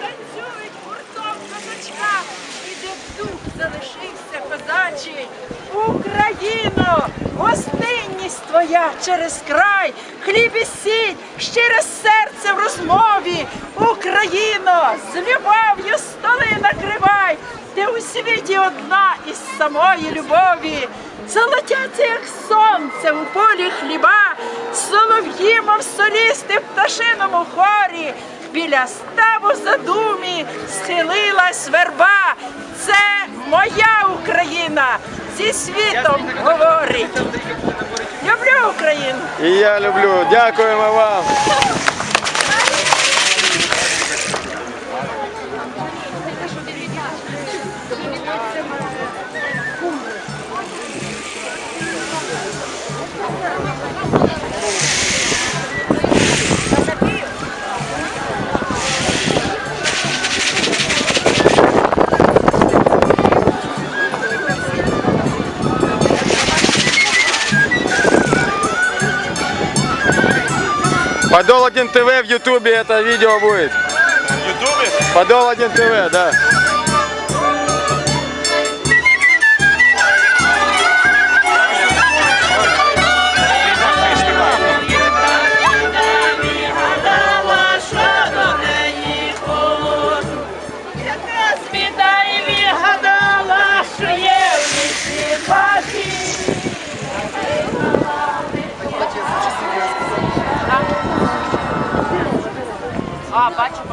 Танцюють гуртом козачка, і де дух залишився козачий. Україно, гостинність твоя через край, хліб і сіль, щире серце в розмові. Україно, з любов'ю столи накривай, ти у світі одна із самої любові. Золотяться, як сонце у полі хліба, мов солісти в пташиному хорі, біля ставу задумі схилилась верба. Це моя Україна зі світом говорить. Люблю Україну. І я люблю. Дякуємо вам. Подол 1 ТВ в Ютубе это видео будет. В Ютубе? Подол 1 ТВ, да. Ó, bate